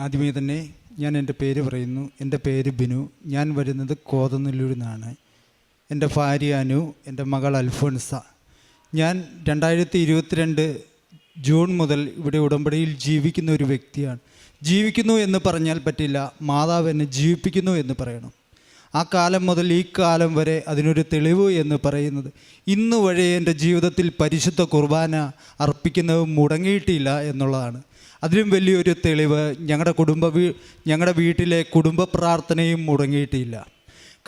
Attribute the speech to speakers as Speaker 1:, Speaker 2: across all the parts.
Speaker 1: ആദ്യമേ തന്നെ ഞാൻ എന്റെ പേര് പറയുന്നു. എന്റെ പേര് ബിനു. ഞാൻ വരുന്നത് കോതനല്ലൂരിൽ നിന്നാണ് എന്റെ ഭാര്യ അനു എന്റെ മകൾ അൽഫോൻസ ഞാൻ രണ്ടായിരത്തി ഇരുപത്തിരണ്ട് ജൂൺ മുതൽ ഇവിടെ ഉടമ്പടിയിൽ ജീവിക്കുന്ന ഒരു വ്യക്തിയാണ്. ജീവിക്കുന്നു എന്ന് പറഞ്ഞാൽ പറ്റില്ല. മാതാവ് എന്നെ ജീവിപ്പിക്കുന്നു എന്ന് പറയണം. ആ കാലം മുതൽ ഈ കാലം വരെ അതിനൊരു തെളിവ് എന്ന് പറയുന്നത് ഇന്ന് വഴി എന്റെ ജീവിതത്തിൽ പരിശുദ്ധ കുർബാന അർപ്പിക്കുന്നത് മുടങ്ങിയിട്ടില്ല എന്നുള്ളതാണ്. അതിലും വലിയൊരു തെളിവ് ഞങ്ങളുടെ കുടുംബ വീ ഞങ്ങളുടെ വീട്ടിലെ കുടുംബ പ്രാർത്ഥനയും മുടങ്ങിയിട്ടില്ല.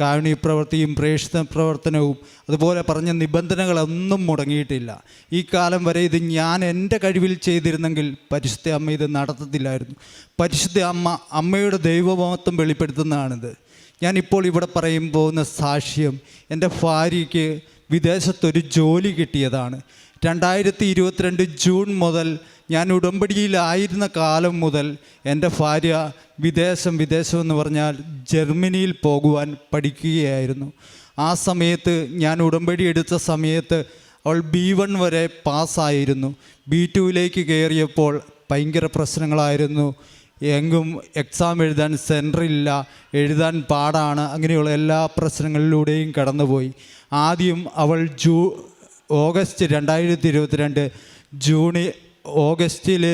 Speaker 1: കാരുണ്യ പ്രവൃത്തിയും പ്രേക്ഷിത പ്രവർത്തനവും അതുപോലെ പറഞ്ഞ നിബന്ധനകളൊന്നും മുടങ്ങിയിട്ടില്ല. ഈ കാലം വരെ ഇത് ഞാൻ എന്റെ കഴിവിൽ ചെയ്തിരുന്നെങ്കിൽ പരിശുദ്ധ അമ്മ ഇത് നടത്തത്തില്ലായിരുന്നു. പരിശുദ്ധ അമ്മ അമ്മയുടെ ദൈവമഹത്വം വെളിപ്പെടുത്തുന്നതാണിത്. ഞാനിപ്പോൾ ഇവിടെ പറയും പോകുന്ന സാക്ഷ്യം എന്റെ ഭാര്യയ്ക്ക് വിദേശത്തൊരു ജോലി കിട്ടിയതാണ്. രണ്ടായിരത്തി ഇരുപത്തിരണ്ട് ജൂൺ മുതൽ ഞാൻ ഉടമ്പടിയിലായിരുന്ന കാലം മുതൽ എന്റെ ഭാര്യ വിദേശം വിദേശം എന്ന് പറഞ്ഞാൽ ജർമ്മനിയിൽ പോകുവാൻ പഠിക്കുകയായിരുന്നു. ആ സമയത്ത് ഞാൻ ഉടമ്പടി എടുത്ത സമയത്ത് അവൾ ബി വൺ വരെ പാസ്സായിരുന്നു. ബി ടുവിലേക്ക് കയറിയപ്പോൾ ഭയങ്കര പ്രശ്നങ്ങളായിരുന്നു. എങ്കും എക്സാം എഴുതാൻ സെന്ററില്ല എഴുതാൻ പാടാണ് അങ്ങനെയുള്ള എല്ലാ പ്രശ്നങ്ങളിലൂടെയും കടന്നുപോയി. ആദ്യം അവൾ ജൂ ഓഗസ്റ്റ് രണ്ടായിരത്തി ഇരുപത്തിരണ്ട് ജൂണി ഓഗസ്റ്റിൽ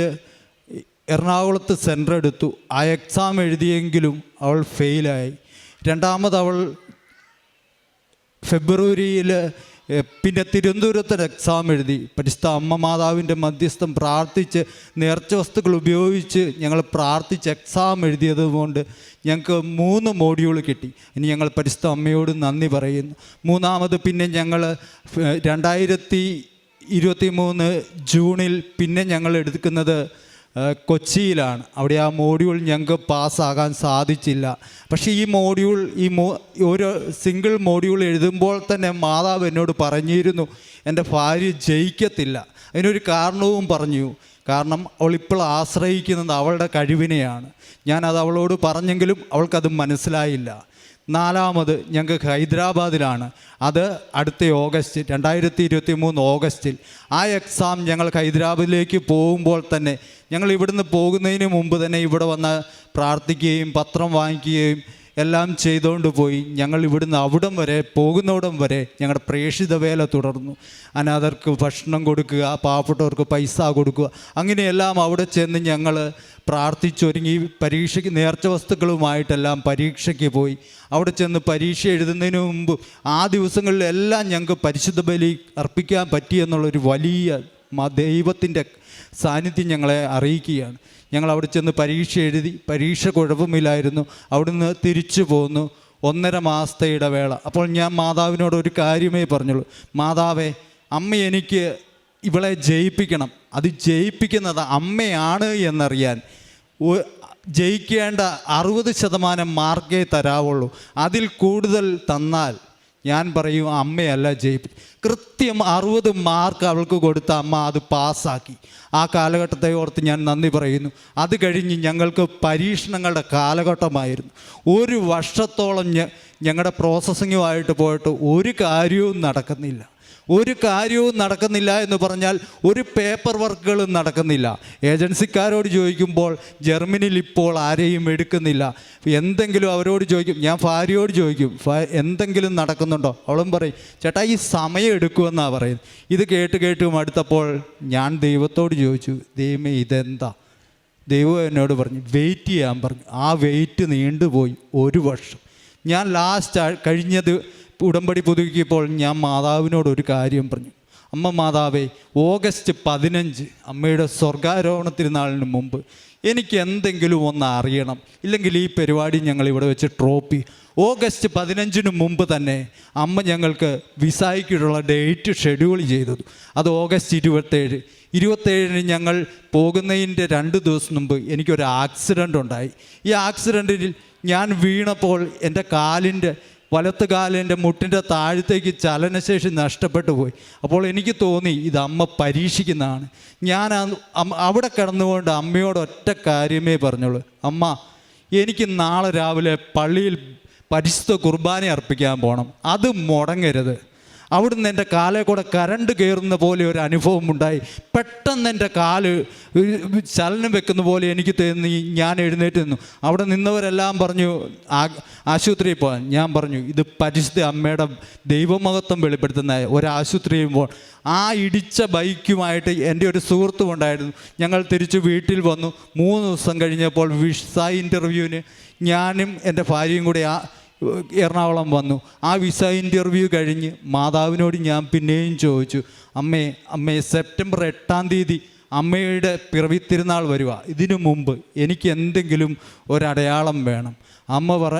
Speaker 1: എറണാകുളത്ത് സെന്റർ എടുത്തു. ആ എക്സാം എഴുതിയെങ്കിലും അവൾ ഫെയിലായി രണ്ടാമത് അവൾ ഫെബ്രുവരിയിൽ പിന്നെ തിരുവനന്തപുരത്തൊരു എക്സാം എഴുതി. പരിശുദ്ധ അമ്മ മാതാവിന്റെ മധ്യസ്ഥം പ്രാർത്ഥിച്ച് നേർച്ച വസ്തുക്കൾ ഉപയോഗിച്ച് ഞങ്ങൾ പ്രാർത്ഥിച്ച് എക്സാം എഴുതിയതുകൊണ്ട് ഞങ്ങൾക്ക് മൂന്ന് മോഡ്യൂൾ കിട്ടി. ഇനി ഞങ്ങൾ പരിശുദ്ധ അമ്മയോട് നന്ദി പറയുന്നു. മൂന്നാമത് പിന്നെ ഞങ്ങൾ രണ്ടായിരത്തി ഇരുപത്തി മൂന്ന് ജൂണിൽ പിന്നെ ഞങ്ങൾ എടുക്കുന്നത് കൊച്ചിയിലാണ്. അവിടെ ആ മോഡ്യൂൾ ഞങ്ങൾക്ക് പാസ്സാകാൻ സാധിച്ചില്ല. പക്ഷേ ഈ മോഡ്യൂൾ ഈ മോ ഒരു സിംഗിൾ മോഡ്യൂൾ എഴുതുമ്പോൾ തന്നെ മാതാവ് എന്നോട് പറഞ്ഞിരുന്നു എന്റെ ഭാര്യ ജയിക്കത്തില്ല. അതിനൊരു കാരണവും പറഞ്ഞു. കാരണം അവൾ ഇപ്പോൾ ആശ്രയിക്കുന്നത് അവളുടെ കഴിവിനെയാണ്. ഞാനത് അവളോട് പറഞ്ഞെങ്കിലും അവൾക്കത് മനസ്സിലായില്ല. നാലാമത് ഞങ്ങൾക്ക് ഹൈദരാബാദിലാണ്. അത് അടുത്ത ഓഗസ്റ്റ് രണ്ടായിരത്തി ഇരുപത്തി മൂന്ന് ഓഗസ്റ്റിൽ. ആ എക്സാം ഞങ്ങൾ ഹൈദരാബാദിലേക്ക് പോകുമ്പോൾ തന്നെ ഞങ്ങൾ ഇവിടുന്ന് പോകുന്നതിന് മുമ്പ് തന്നെ ഇവിടെ വന്ന് പ്രാർത്ഥിക്കുകയും പത്രം വാങ്ങിക്കുകയും എല്ലാം ചെയ്തുകൊണ്ട് പോയി. ഞങ്ങൾ ഇവിടുന്ന് അവിടം വരെ പോകുന്നിടം വരെ ഞങ്ങളുടെ പ്രേക്ഷിത വേല തുടർന്നു. അനാഥർക്ക് ഭക്ഷണം കൊടുക്കുക പാവപ്പെട്ടവർക്ക് പൈസ കൊടുക്കുക അങ്ങനെയെല്ലാം അവിടെ ചെന്ന് ഞങ്ങൾ പ്രാർത്ഥിച്ചൊരുങ്ങി. പരീക്ഷയ്ക്ക് നേർച്ച വസ്തുക്കളുമായിട്ടെല്ലാം പരീക്ഷയ്ക്ക് പോയി. അവിടെ ചെന്ന് പരീക്ഷ എഴുതുന്നതിന് മുമ്പ് ആ ദിവസങ്ങളിലെല്ലാം ഞങ്ങൾക്ക് പരിശുദ്ധ ബലി അർപ്പിക്കാൻ പറ്റിയെന്നുള്ളൊരു വലിയ ദൈവത്തിന്റെ സാന്നിധ്യം ഞങ്ങളെ അറിയിക്കുകയാണ്. ഞങ്ങൾ അവിടെ ചെന്ന് പരീക്ഷ എഴുതി പരീക്ഷ കുഴപ്പമില്ലായിരുന്നു. അവിടുന്ന് തിരിച്ചു പോന്നു. ഒന്നര മാസത്തെ ഇടവേള അപ്പോൾ ഞാൻ മാതാവിനോട് ഒരു കാര്യമേ പറഞ്ഞുള്ളൂ. മാതാവേ അമ്മ എനിക്ക് ഇവളെ ജയിപ്പിക്കണം. അത് ജയിപ്പിക്കുന്നത് അമ്മയാണ് എന്നറിയാൻ. ജയിക്കേണ്ട അറുപത് ശതമാനം മാർക്കേ തരാവുള്ളൂ. അതിൽ കൂടുതൽ തന്നാൽ ഞാൻ പറയും അമ്മയല്ല ജയിപ്പി. കൃത്യം അറുപത് മാർക്ക് അവൾക്ക് കൊടുത്ത അമ്മ അത് പാസ്സാക്കി. ആ കാലഘട്ടത്തെ ഓർത്ത് ഞാൻ നന്ദി പറയുന്നു. അത് കഴിഞ്ഞ് ഞങ്ങൾക്ക് പരീക്ഷണങ്ങളുടെ കാലഘട്ടമായിരുന്നു. ഒരു വർഷത്തോളം ഞങ്ങളുടെ പ്രോസസ്സിങ്ങുമായിട്ട് പോയിട്ട് ഒരു കാര്യവും നടക്കുന്നില്ല. ഒരു കാര്യവും നടക്കുന്നില്ല എന്ന് പറഞ്ഞാൽ ഒരു പേപ്പർ വർക്കുകളും നടക്കുന്നില്ല. ഏജൻസിക്കാരോട് ചോദിക്കുമ്പോൾ ജർമ്മനിയിൽ ഇപ്പോൾ ആരെയും എടുക്കുന്നില്ല. എന്തെങ്കിലും അവരോട് ചോദിക്കും ഞാൻ ഭാര്യയോട് ചോദിക്കും എന്തെങ്കിലും നടക്കുന്നുണ്ടോ? അവളും പറയും ചേട്ടാ ഈ സമയം എടുക്കുമെന്നാണ് പറയുന്നത്. ഇത് കേട്ട് കേട്ട് അടുത്തപ്പോൾ ഞാൻ ദൈവത്തോട് ചോദിച്ചു ദൈവമേ ഇതെന്താ? ദൈവം എന്നോട് പറഞ്ഞു വെയിറ്റ് ചെയ്യാൻ പറഞ്ഞു. ആ വെയിറ്റ് നീണ്ടുപോയി ഒരു വർഷം. ഞാൻ ലാസ്റ്റ് കഴിഞ്ഞത് ഉടമ്പടി പുതുക്കിയപ്പോൾ ഞാൻ മാതാവിനോട് ഒരു കാര്യം പറഞ്ഞു. അമ്മ മാതാവേ ഓഗസ്റ്റ് പതിനഞ്ച് അമ്മയുടെ സ്വർഗാരോഹണ തിരുനാളിന് മുമ്പ് എനിക്ക് എന്തെങ്കിലും ഒന്ന് അറിയണം. ഇല്ലെങ്കിൽ ഈ പരിപാടി ഞങ്ങൾ ഇവിടെ വെച്ച് ട്രോപ്പി ഓഗസ്റ്റ് പതിനഞ്ചിന് മുമ്പ് തന്നെ അമ്മ ഞങ്ങൾക്ക് വിസായിക്കുള്ള ഡേറ്റ് ഷെഡ്യൂൾ ചെയ്തത്. അത് ഓഗസ്റ്റ് ഇരുപത്തേഴ്. ഇരുപത്തേഴിന് ഞങ്ങൾ പോകുന്നതിന്റെ രണ്ട് ദിവസം മുമ്പ് എനിക്കൊരു ആക്സിഡന്റ് ഉണ്ടായി. ഈ ആക്സിഡന്റിൽ ഞാൻ വീണപ്പോൾ എന്റെ കാലിന്റെ വലത്ത് കാലിന്റെ മുട്ടിന്റെ താഴത്തേക്ക് ചലനശേഷി നഷ്ടപ്പെട്ടു പോയി. അപ്പോൾ എനിക്ക് തോന്നി ഇത് അമ്മ പരീക്ഷിക്കുന്നതാണ്. ഞാൻ അവിടെ കിടന്നുകൊണ്ട് അമ്മയോട് ഒറ്റ കാര്യമേ പറഞ്ഞുള്ളൂ. അമ്മ എനിക്ക് നാളെ രാവിലെ പള്ളിയിൽ പരിശുദ്ധ കുർബാന അർപ്പിക്കാൻ പോകണം അത് മുടങ്ങരുത്. അവിടുന്ന് എന്റെ കാലേ കൂടെ കരണ്ട് കയറുന്ന പോലെ ഒരു അനുഭവം ഉണ്ടായി. പെട്ടെന്ന് എന്റെ കാൽ ചലനം വെക്കുന്ന പോലെ എനിക്ക് തോന്നി. ഞാൻ എഴുന്നേറ്റ് നിന്നു. അവിടെ നിന്നവരെല്ലാം പറഞ്ഞു ആശുപത്രിയിൽ പോകാൻ ഞാൻ പറഞ്ഞു ഇത് പരിശുദ്ധ അമ്മയുടെ ദൈവമഹത്വം വെളിപ്പെടുത്തുന്ന ഒരു ആശുപത്രി ചെയ്യുമ്പോൾ ആ ഇടിച്ച ബൈക്കുമായിട്ട് എന്റെ ഒരു സുഹൃത്തും ഉണ്ടായിരുന്നു. ഞങ്ങൾ തിരിച്ച് വീട്ടിൽ വന്നു. മൂന്ന് ദിവസം കഴിഞ്ഞപ്പോൾ വിസ ഇന്റർവ്യൂവിന് ഞാനും എന്റെ ഭാര്യയും കൂടി ആ എറണാകുളം വന്നു. ആ വിസ ഇന്റർവ്യൂ കഴിഞ്ഞ് മാതാവിനോട് ഞാൻ പിന്നെയും ചോദിച്ചു അമ്മേ അമ്മേ സെപ്റ്റംബർ എട്ടാം തീയതി അമ്മയുടെ പിറവി തിരുനാൾ വരിക ഇതിനു മുമ്പ് എനിക്ക് എന്തെങ്കിലും ഒരടയാളം വേണം. അമ്മ പറ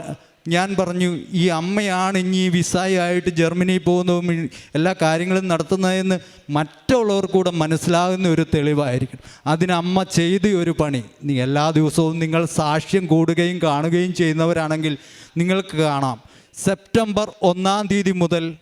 Speaker 1: ഞാൻ പറഞ്ഞു ഈ അമ്മയാണ് ഇനി വിസായിട്ട് ജർമ്മനിയിൽ പോകുന്നതും എല്ലാ കാര്യങ്ങളും നടത്തുന്നതെന്ന് മറ്റുള്ളവർക്കൂടെ മനസ്സിലാകുന്ന ഒരു തെളിവായിരിക്കും അതിന് അമ്മ ചെയ്ത ഒരു പണി നീ എല്ലാ ദിവസവും നിങ്ങൾ സാക്ഷ്യം കൂടുകയും കാണുകയും ചെയ്യുന്നവരാണെങ്കിൽ നിങ്ങൾക്ക് കാണാം. സെപ്റ്റംബർ ഒന്നാം തീയതി മുതൽ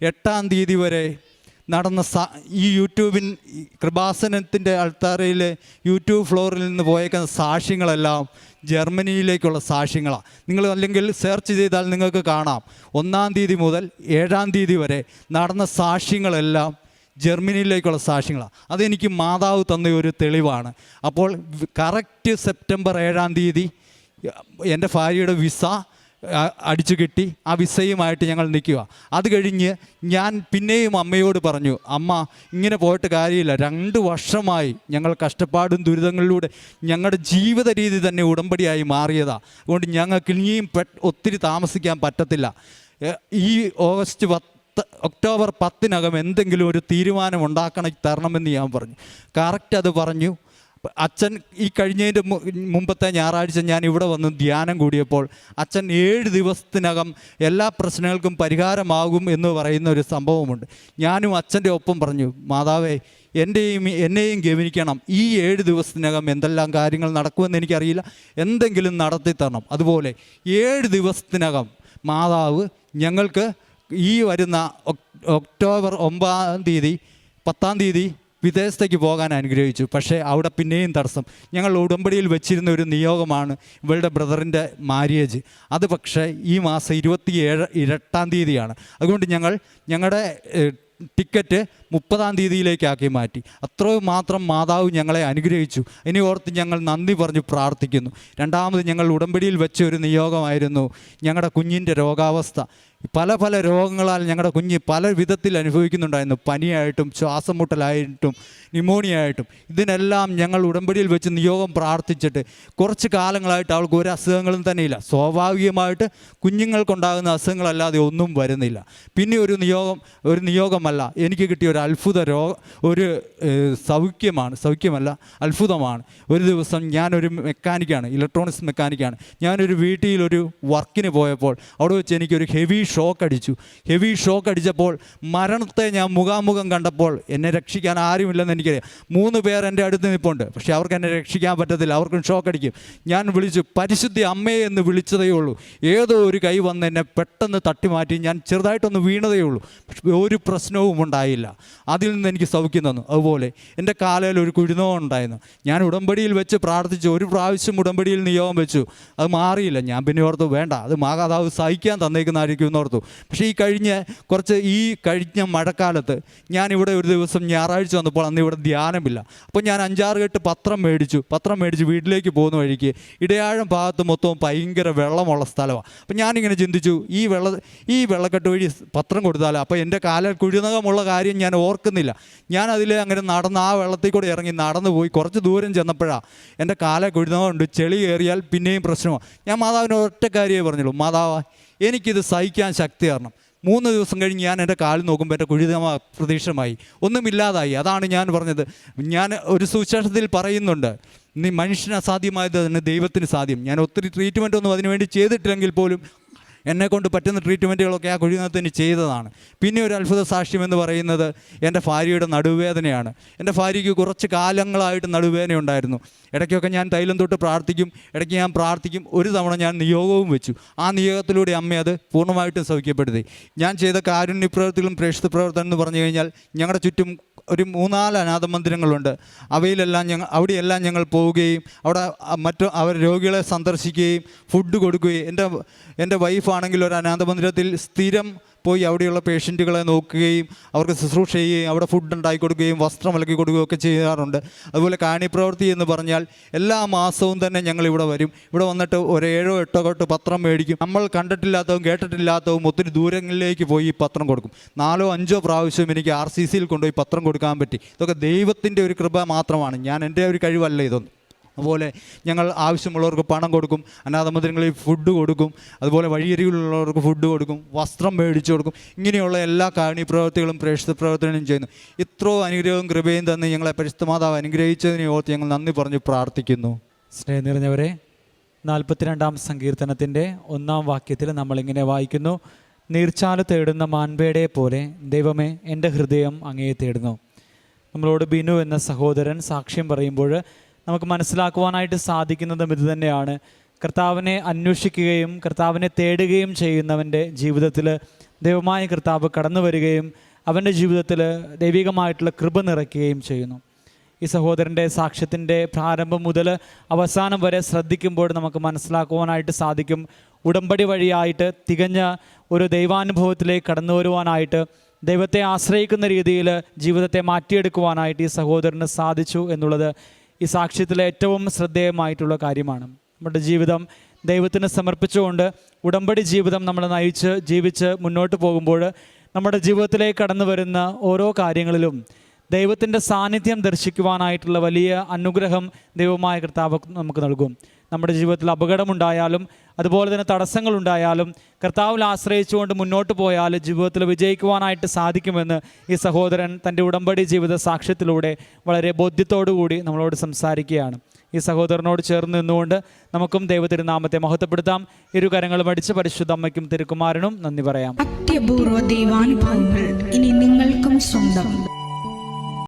Speaker 1: എട്ടാം തീയതി വരെ നടന്ന ഈ യൂട്യൂബിൻ കൃപാസനത്തിന്റെ അൾത്താറയിലെ യൂട്യൂബ് ഫ്ലോറിൽ നിന്ന് പോയേക്കുന്ന സാക്ഷ്യങ്ങളെല്ലാം ജർമ്മനിയിലേക്കുള്ള സാക്ഷ്യങ്ങളാണ് നിങ്ങൾ അല്ലെങ്കിൽ സെർച്ച് ചെയ്താൽ നിങ്ങൾക്ക് കാണാം. ഒന്നാം തീയതി മുതൽ ഏഴാം തീയതി വരെ നടന്ന സാക്ഷ്യങ്ങളെല്ലാം ജർമ്മനിയിലേക്കുള്ള സാക്ഷ്യങ്ങളാണ് അതെനിക്ക് മാതാവ് തന്ന ഒരു തെളിവാണ്. അപ്പോൾ കറക്റ്റ് സെപ്റ്റംബർ ഏഴാം തീയതി എന്റെ ഭാര്യയുടെ വിസ അടിച്ചു കിട്ടി ആ വിസയുമായിട്ട് ഞങ്ങൾ നിൽക്കുക. അത് കഴിഞ്ഞ് ഞാൻ പിന്നെയും അമ്മയോട് പറഞ്ഞു അമ്മ ഇങ്ങനെ പോയിട്ട് കാര്യമില്ല. രണ്ട് വർഷമായി ഞങ്ങൾ കഷ്ടപ്പാടും ദുരിതങ്ങളിലൂടെ ഞങ്ങളുടെ ജീവിത രീതി തന്നെ ഉടമ്പടിയായി മാറിയതാണ് അതുകൊണ്ട് ഞങ്ങൾക്ക് ഇനിയും ഒത്തിരി താമസിക്കാൻ പറ്റത്തില്ല. ഈ ഓഗസ്റ്റ് പത്ത് ഒക്ടോബർ പത്തിനകം എന്തെങ്കിലും ഒരു തീരുമാനം ഉണ്ടാക്കണം തരണമെന്ന് ഞാൻ പറഞ്ഞു. കറക്റ്റ് അത് പറഞ്ഞു. അച്ഛൻ ഈ കഴിഞ്ഞതിന്റെ മുമ്പത്തെ ഞായറാഴ്ച ഞാൻ ഇവിടെ വന്ന് ധ്യാനം കൂടിയപ്പോൾ അച്ഛൻ ഏഴ് ദിവസത്തിനകം എല്ലാ പ്രശ്നങ്ങൾക്കും പരിഹാരമാകും എന്ന് പറയുന്ന ഒരു സംഭവമുണ്ട്. ഞാനും അച്ഛന്റെ ഒപ്പം പറഞ്ഞു മാതാവേ എന്റെയും എന്നെയും ഗവനിക്കണം ഈ ഏഴ് ദിവസത്തിനകം എന്തെല്ലാം കാര്യങ്ങൾ നടക്കുമെന്ന് എനിക്കറിയില്ല. എന്തെങ്കിലും നടത്തി തരണം. അതുപോലെ ഏഴ് ദിവസത്തിനകം മാതാവ് ഞങ്ങൾക്ക് ഈ വരുന്ന ഒക്- ഒക്ടോബർ ഒമ്പതാം തീയതി പത്താം തീയതി വിദേശത്തേക്ക് പോകാൻ അനുഗ്രഹിച്ചു. പക്ഷേ അവിടെ പിന്നെയും തടസ്സം. ഞങ്ങൾ ഉടമ്പടിയിൽ വെച്ചിരുന്ന ഒരു നിയോഗമാണ് ഇവളുടെ ബ്രദറിന്റെ മാര്യേജ്. അത് പക്ഷേ ഈ മാസം ഇരുപത്തി ഏഴ് ഇരട്ടാം തീയതിയാണ്. അതുകൊണ്ട് ഞങ്ങൾ ഞങ്ങളുടെ ടിക്കറ്റ് മുപ്പതാം തീയതിയിലേക്കാക്കി മാറ്റി. അത്രയും മാത്രം മാതാവ് ഞങ്ങളെ അനുഗ്രഹിച്ചു. ഇനി ഓർത്ത് ഞങ്ങൾ നന്ദി പറഞ്ഞ് പ്രാർത്ഥിക്കുന്നു. രണ്ടാമത് ഞങ്ങൾ ഉടമ്പടിയിൽ വെച്ച ഒരു നിയോഗമായിരുന്നു ഞങ്ങളുടെ കുഞ്ഞിന്റെ രോഗാവസ്ഥ. പല പല രോഗങ്ങളാൽ ഞങ്ങളുടെ കുഞ്ഞ് പല വിധത്തിൽ അനുഭവിക്കുന്നുണ്ടായിരുന്നു. പനിയായിട്ടും ശ്വാസം മുട്ടലായിട്ടും ന്യൂമോണിയ ആയിട്ടും ഇതിനെല്ലാം ഞങ്ങൾ ഉടമ്പടിയിൽ വെച്ച് നിയോഗം പ്രാർത്ഥിച്ചിട്ട് കുറച്ച് കാലങ്ങളായിട്ട് അവൾക്ക് ഒരു അസുഖങ്ങളും തന്നെയില്ല. സ്വാഭാവികമായിട്ട് കുഞ്ഞുങ്ങൾക്കുണ്ടാകുന്ന അസുഖങ്ങളല്ലാതെ ഒന്നും വരുന്നില്ല. പിന്നെ ഒരു നിയോഗം ഒരു നിയോഗമല്ല. എനിക്ക് കിട്ടിയ ഒരു അത്ഭുത രോഗ ഒരു സൗഖ്യമാണ്. സൗഖ്യമല്ല അത്ഭുതമാണ്. ഒരു ദിവസം ഞാനൊരു മെക്കാനിക്കാണ് ഇലക്ട്രോണിക്സ് മെക്കാനിക്കാണ്. ഞാനൊരു വീട്ടിൽ ഒരു വർക്കിന് പോയപ്പോൾ അവിടെ വെച്ച് എനിക്കൊരു ഹെവി ഷോക്ക് അടിച്ചു. ഹെവി ഷോക്ക് അടിച്ചപ്പോൾ മരണത്തെ ഞാൻ മുഖാമുഖം കണ്ടപ്പോൾ എന്നെ രക്ഷിക്കാൻ ആരുമില്ലെന്ന് എനിക്കറിയാം. മൂന്ന് പേർ എന്റെ അടുത്ത് നിൽപ്പുണ്ട് പക്ഷേ അവർക്ക് എന്നെ രക്ഷിക്കാൻ പറ്റത്തില്ല. അവർക്കും ഷോക്ക് അടിക്കും. ഞാൻ വിളിച്ചു പരിശുദ്ധി അമ്മയെ എന്ന് വിളിച്ചതേ ഉള്ളൂ. ഏതോ ഒരു കൈ വന്ന് എന്നെ പെട്ടെന്ന് തട്ടിമാറ്റി. ഞാൻ ചെറുതായിട്ടൊന്ന് വീണതേ ഉള്ളൂ. ഒരു പ്രശ്നവും ഉണ്ടായില്ല. അതിൽ നിന്ന് എനിക്ക് സൗഖ്യം തന്നു. അതുപോലെ എന്റെ കാലയിൽ ഒരു കുഴിനോ ഉണ്ടായിരുന്നു. ഞാൻ ഉടമ്പടിയിൽ വെച്ച് പ്രാർത്ഥിച്ചു. ഒരു പ്രാവശ്യം ഉടമ്പടിയിൽ നിയോഗം വെച്ചു. അത് മാറിയില്ല. ഞാൻ പിന്നെ ഓർത്ത് വേണ്ട അത് മാതാവ് സഹിക്കാൻ തന്നേക്കുന്നതായിരിക്കും എന്നോർത്തു. പക്ഷേ ഈ കഴിഞ്ഞ കുറച്ച് ഈ കഴിഞ്ഞ മഴക്കാലത്ത് ഞാനിവിടെ ഒരു ദിവസം ഞായറാഴ്ച വന്നപ്പോൾ അന്ന് ഇവിടെ ധ്യാനമില്ല. അപ്പോൾ ഞാൻ അഞ്ചാറ് കെട്ട് പത്രം മേടിച്ചു. പത്രം മേടിച്ച് വീട്ടിലേക്ക് പോകുന്ന വഴിക്ക് ഇടയാഴം ഭാഗത്ത് മൊത്തവും ഭയങ്കര വെള്ളമുള്ള സ്ഥലമാണ് അപ്പം ഞാനിങ്ങനെ ചിന്തിച്ചു ഈ വെള്ള ഈ വെള്ളക്കെട്ട് വഴി പത്രം കൊടുത്താലോ? അപ്പോൾ എന്റെ കാല കുഴിനകമുള്ള കാര്യം ഞാൻ ഓർക്കുന്നില്ല. ഞാൻ അതിൽ അങ്ങനെ നടന്ന് ആ വെള്ളത്തിൽ കൂടെ ഇറങ്ങി നടന്നു പോയി കുറച്ച് ദൂരം ചെന്നപ്പോഴാണ് എന്റെ കാല കുഴിനകമുണ്ട് ചെളി കയറിയാൽ പിന്നെയും പ്രശ്നമാണ് ഞാൻ മാതാവിന് ഒറ്റ കാര്യമേ പറഞ്ഞുള്ളൂ. മാതാവ് എനിക്കിത് സഹിക്കാൻ ശക്തി തരണം. മൂന്ന് ദിവസം കഴിഞ്ഞ് ഞാൻ എന്റെ കാലിൽ നോക്കുമ്പോൾ എന്റെ കുഴിതമ പ്രതീക്ഷമായി. ഒന്നുമില്ലാതായി. അതാണ് ഞാൻ പറഞ്ഞത്. ഞാൻ ഒരു സുവിശേഷത്തിൽ പറയുന്നുണ്ട്. നീ മനുഷ്യന് അസാധ്യമായത് തന്നെ ദൈവത്തിന് സാധ്യം. ഞാൻ ഒത്തിരി ട്രീറ്റ്മെന്റ് ഒന്നും അതിനുവേണ്ടി ചെയ്തിട്ടില്ലെങ്കിൽ പോലും എന്നെ കൊണ്ട് പറ്റുന്ന ട്രീറ്റ്മെന്റുകളൊക്കെ ആ കുഴിനകത്തിന് ചെയ്തതാണ്. പിന്നെ ഒരു അത്ഭുത സാക്ഷ്യം എന്ന് പറയുന്നത് എന്റെ ഭാര്യയുടെ നടുവേദനയാണ്. എന്റെ ഭാര്യയ്ക്ക് കുറച്ച് കാലങ്ങളായിട്ട് നടുവേദന ഉണ്ടായിരുന്നു ഇടയ്ക്കൊക്കെ ഞാൻ തൈലം തൊട്ട് പ്രാർത്ഥിക്കും ഇടയ്ക്ക് ഞാൻ പ്രാർത്ഥിക്കും. ഒരു തവണ ഞാൻ നിയോഗവും വെച്ചു. ആ നിയോഗത്തിലൂടെ അമ്മ അത് പൂർണമായിട്ടും സൗഖ്യപ്പെടുത്തി. ഞാൻ ചെയ്ത കാരുണ്യ പ്രവർത്തികളും പ്രേക്ഷിത പ്രവർത്തനം എന്ന് പറഞ്ഞു കഴിഞ്ഞാൽ ഞങ്ങളുടെ ചുറ്റും ഒരു മൂന്നാൽ അനാഥ മന്ദിരങ്ങളുണ്ട്. അവയിലെല്ലാം ഞങ്ങൾ അവിടെയെല്ലാം ഞങ്ങൾ പോവുകയും അവിടെ മറ്റു അവർ രോഗികളെ സന്ദർശിക്കുകയും ഫുഡ് കൊടുക്കുകയും. എന്റെ എന്റെ വൈഫാണെങ്കിൽ ഒരു അനാഥ മന്ദിരത്തിൽ സ്ഥിരം പോയി അവിടെയുള്ള പേഷ്യന്റുകളെ നോക്കുകയും അവർക്ക് ശുശ്രൂഷ ചെയ്യുകയും അവിടെ ഫുഡ് ഉണ്ടാക്കി കൊടുക്കുകയും വസ്ത്രം നൽകി കൊടുക്കുകയും ഒക്കെ ചെയ്യാറുണ്ട്. അതുപോലെ കാണിപ്രവൃത്തി എന്ന് പറഞ്ഞാൽ എല്ലാ മാസവും തന്നെ ഞങ്ങൾ ഇവിടെ വരും. ഇവിടെ വന്നിട്ട് ഒരു ഏഴോ എട്ടോ തൊട്ട് പത്രം മേടിക്കും. നമ്മൾ കണ്ടിട്ടില്ലാത്തതും കേട്ടിട്ടില്ലാത്തതും ഒത്തിരി ദൂരങ്ങളിലേക്ക് പോയി പത്രം കൊടുക്കും. നാലോ അഞ്ചോ പ്രാവശ്യം എനിക്ക് ആർ സി സിയിൽ കൊണ്ടുപോയി പത്രം കൊടുക്കാൻ പറ്റി. ഇതൊക്കെ ദൈവത്തിന്റെ ഒരു കൃപ മാത്രമാണ്. ഞാൻ എന്റെ ഒരു കഴിവല്ല ഇതൊന്നും. അതുപോലെ ഞങ്ങൾ ആവശ്യമുള്ളവർക്ക് പണം കൊടുക്കും അനാഥമന്ദിരങ്ങളിൽ ഫുഡ് കൊടുക്കും അതുപോലെ വഴിയരികിലുള്ളവർക്ക് ഫുഡ് കൊടുക്കും വസ്ത്രം മേടിച്ചു കൊടുക്കും. ഇങ്ങനെയുള്ള എല്ലാ കാരുണ്യപ്രവർത്തികളും പ്രേക്ഷിത പ്രവർത്തനവും ചെയ്യുന്നു. ഇത്രയും അനുഗ്രഹവും കൃപയും തന്നെ ഞങ്ങളെ പരിശുദ്ധമാതാവ് അനുഗ്രഹിച്ചതിനെ ഓർത്ത് ഞങ്ങൾ നന്ദി പറഞ്ഞ് പ്രാർത്ഥിക്കുന്നു.
Speaker 2: സ്നേഹം നിറഞ്ഞവരെ നാൽപ്പത്തിരണ്ടാം സങ്കീർത്തനത്തിന്റെ ഒന്നാം വാക്യത്തിൽ നമ്മളിങ്ങനെ വായിക്കുന്നു. നീർച്ചാൽ തേടുന്ന മാൻപേടെ പോലെ ദൈവമേ എന്റെ ഹൃദയം അങ്ങയെ തേടുന്നു. നമ്മളോട് ബിനു എന്ന സഹോദരൻ സാക്ഷ്യം പറയുമ്പോൾ നമുക്ക് മനസ്സിലാക്കുവാനായിട്ട് സാധിക്കുന്നതും ഇത് തന്നെയാണ്. കർത്താവിനെ അന്വേഷിക്കുകയും കർത്താവിനെ തേടുകയും ചെയ്യുന്നവന്റെ ജീവിതത്തിൽ ദൈവമായ കർത്താവ് കടന്നു വരികയും അവന്റെ ജീവിതത്തിൽ ദൈവികമായിട്ടുള്ള കൃപ നിറയ്ക്കുകയും ചെയ്യുന്നു. ഈ സഹോദരന്റെ സാക്ഷ്യത്തിന്റെ പ്രാരംഭം മുതൽ അവസാനം വരെ ശ്രദ്ധിക്കുമ്പോൾ നമുക്ക് മനസ്സിലാക്കുവാനായിട്ട് സാധിക്കും. ഉടമ്പടി വഴിയായിട്ട് തികഞ്ഞ ഒരു ദൈവാനുഭവത്തിലേക്ക് കടന്നു വരുവാനായിട്ട് ദൈവത്തെ ആശ്രയിക്കുന്ന രീതിയിൽ ജീവിതത്തെ മാറ്റിയെടുക്കുവാനായിട്ട് ഈ സഹോദരന് സാധിച്ചു എന്നുള്ളത് ഈ സാക്ഷ്യത്തിലെ ഏറ്റവും ശ്രദ്ധേയമായിട്ടുള്ള കാര്യമാണ്. നമ്മുടെ ജീവിതം ദൈവത്തിന് സമർപ്പിച്ചുകൊണ്ട് ഉടമ്പടി ജീവിതം നമ്മൾ നയിച്ച് ജീവിച്ച് മുന്നോട്ട് പോകുമ്പോൾ നമ്മുടെ ജീവിതത്തിലേക്ക് കടന്നു വരുന്ന ഓരോ കാര്യങ്ങളിലും ദൈവത്തിന്റെ സാന്നിധ്യം ദർശിക്കുവാനായിട്ടുള്ള വലിയ അനുഗ്രഹം ദൈവമായ കർത്താവ് നമുക്ക് നൽകും. നമ്മുടെ ജീവിതത്തിൽ അപകടമുണ്ടായാലും അതുപോലെ തന്നെ തടസ്സങ്ങളുണ്ടായാലും കർത്താവിൽ ആശ്രയിച്ചുകൊണ്ട് മുന്നോട്ട് പോയാൽ ജീവിതത്തിൽ വിജയിക്കുവാനായിട്ട് സാധിക്കുമെന്ന് ഈ സഹോദരൻ തന്റെ ഉടമ്പടി ജീവിത സാക്ഷ്യത്തിലൂടെ വളരെ ബോധ്യത്തോടുകൂടി നമ്മളോട് സംസാരിക്കുകയാണ്. ഈ സഹോദരനോട് ചേർന്ന് നിന്നുകൊണ്ട് നമുക്കും ദൈവത്തിരുനാമത്തെ മഹത്വപ്പെടുത്താം. ഇരു കരങ്ങളും അടിച്ച് പരിശുദ്ധ അമ്മയ്ക്കും തിരുക്കുമാരനും നന്ദി പറയാം.
Speaker 3: അത്യപൂർവ ദൈവാനുഭവങ്ങൾ ഇനി നിങ്ങൾക്കും സ്വന്തം.